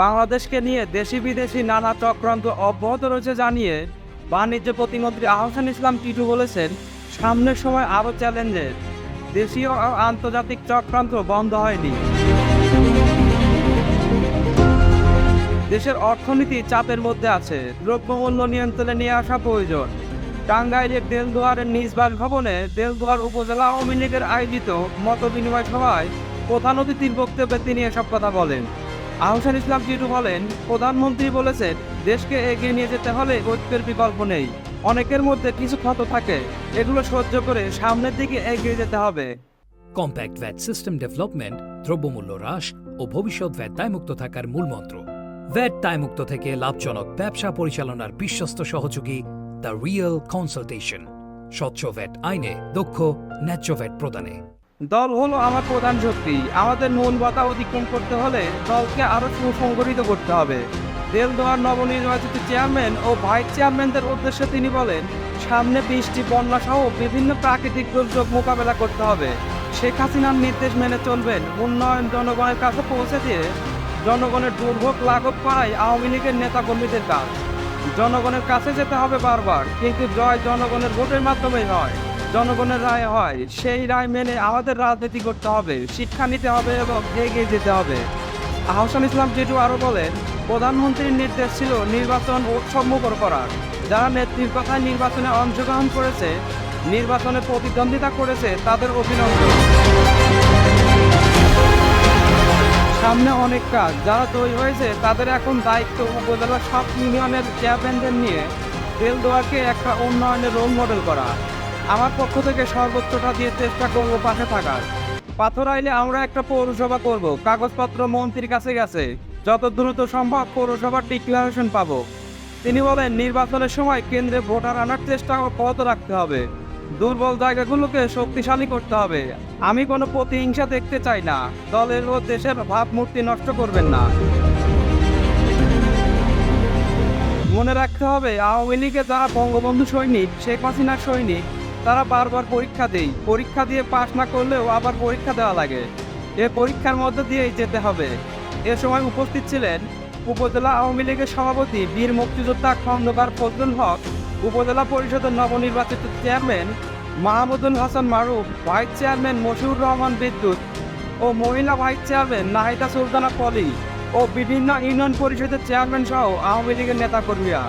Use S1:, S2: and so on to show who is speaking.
S1: বাংলাদেশকে নিয়ে দেশি বিদেশি নানা চক্রান্ত অব্যাহত রয়েছে জানিয়ে বাণিজ্য প্রতিমন্ত্রী আহসান ইসলাম টিটু বলেছেন, সামনের সময় আরও চ্যালেঞ্জের। দেশীয় ও আন্তর্জাতিক চক্রান্ত বন্ধ হয়নি। দেশের অর্থনীতি চাপের মধ্যে আছে। দ্রব্যমূল্য নিয়ন্ত্রণে নিয়ে আসা প্রয়োজন। টাঙ্গাইলের দেলদুয়ারের নিজ বাসভবনে দেলদুয়ার উপজেলা আওয়ামী লীগের আয়োজিত মত বিনিময় সভায় প্রধান অতিথির বক্তব্যে তিনি এসব কথা বলেন। আহসান ইসলাম টিটু বলেন, প্রধানমন্ত্রী বলেছেন, দেশকে এগিয়ে নিয়ে যেতে হলে ঐক্যের বিকল্প নেই। অনেকের মধ্যে কিছু ক্ষত থাকে, এগুলো সহ্য করে সামনের দিকে এগিয়ে যেতে হবে।
S2: কম্প্যাক্ট ভ্যাট সিস্টেম ডেভেলপমেন্ট দ্রব্যমূল্য হ্রাস ও ভবিষ্যৎ ভ্যাট দায়মুক্ত থাকার মূলমন্ত্র ভ্যাট দায়মুক্ত থেকে লাভজনক ব্যবসা পরিচালনার বিশ্বস্ত সহযোগী দ্য রিয়েল কনসালটেশন স্বচ্ছ ভ্যাট আইনে দক্ষ, ন্যায্য ভ্যাট প্রদানে।
S1: দল হলো আমার প্রধান শক্তি। আমাদের মূল বাধা অতিক্রম করতে হলে দলকে আরও সুসংগঠিত করতে হবে। দেলদোয়ার নবনির্বাচিত চেয়ারম্যান ও ভাইস চেয়ারম্যানদের উদ্দেশ্যে তিনি বলেন, সামনে বৃষ্টি, বন্যা সহ বিভিন্ন প্রাকৃতিক দুর্যোগ মোকাবেলা করতে হবে। শেখ হাসিনার নির্দেশ মেনে চলবেন। উন্নয়ন জনগণের কাছে পৌঁছে দিয়ে জনগণের দুর্ভোগ লাঘব করাই আওয়ামী লীগের নেতাকর্মীদের কাজ। জনগণের কাছে যেতে হবে বারবার, কিন্তু জয় জনগণের ভোটের মাধ্যমেই হয়। জনগণের রায় হয়। সেই রায় মেনে আমাদের রাজনীতি করতে হবে, শিক্ষা নিতে হবে এবং এগিয়ে যেতে হবে। আহসান ইসলাম জেটু আরও বলেন, প্রধানমন্ত্রীর নির্দেশ ছিল নির্বাচন উৎসবমুখর করার। যারা নেত্রীর কথায় নির্বাচনে অংশগ্রহণ করেছে, নির্বাচনে প্রতিদ্বন্দ্বিতা করেছে, তাদের অভিনন্দন। সামনে অনেক কাজ। যারা তৈরি হয়েছে, তাদের এখন দায়িত্ব উপজেলার সব ইউনিয়নের চেয়ারম্যানদের নিয়ে দেলদোয়াকে একটা উন্নয়নের রোল মডেল করা। আমার পক্ষ থেকে সর্বোচ্চটা দিয়ে চেষ্টা করব পাশে থাকার। পাথর আইলে আমরা একটা পৌরসভা করব। কাগজপত্র মন্ত্রীর কাছে গেছে। যত দ্রুত সম্ভব পৌরসভার ডিক্লারেশন পাবো। তিনি বলেন, নির্বাচনের সময় কেন্দ্রে ভোটার আনার চেষ্টা অব্যাহত রাখতে হবে। দুর্বল জায়গাগুলোকে শক্তিশালী করতে হবে। আমি কোনো প্রতিহিংসা দেখতে চাই না। দলের ও দেশের ভাবমূর্তি নষ্ট করবেন না। মনে রাখতে হবে, আওয়ামী লীগে যারা বঙ্গবন্ধু সৈনিক, শেখ হাসিনার সৈনিক তারা বারবার পরীক্ষা দেই। পরীক্ষা দিয়ে পাশ না করলেও আবার পরীক্ষা দেওয়া লাগে। এ পরীক্ষার মধ্যে দিয়েই যেতে হবে। এ সময় উপস্থিত ছিলেন উপজেলা আওয়ামী লীগের সভাপতি বীর মুক্তিযোদ্ধা খন্দকার ফজলুল হক, উপজেলা পরিষদের নবনির্বাচিত chairman Mahmudul Hasan Maruf, vice chairman Moshiur Rahman Bidyut ও মহিলা ভাইস চেয়ারম্যান নাহিদা সুলতানা পলি ও বিভিন্ন ইউনিয়ন পরিষদের চেয়ারম্যান সহ আওয়ামী লীগের নেতাকর্মীরা।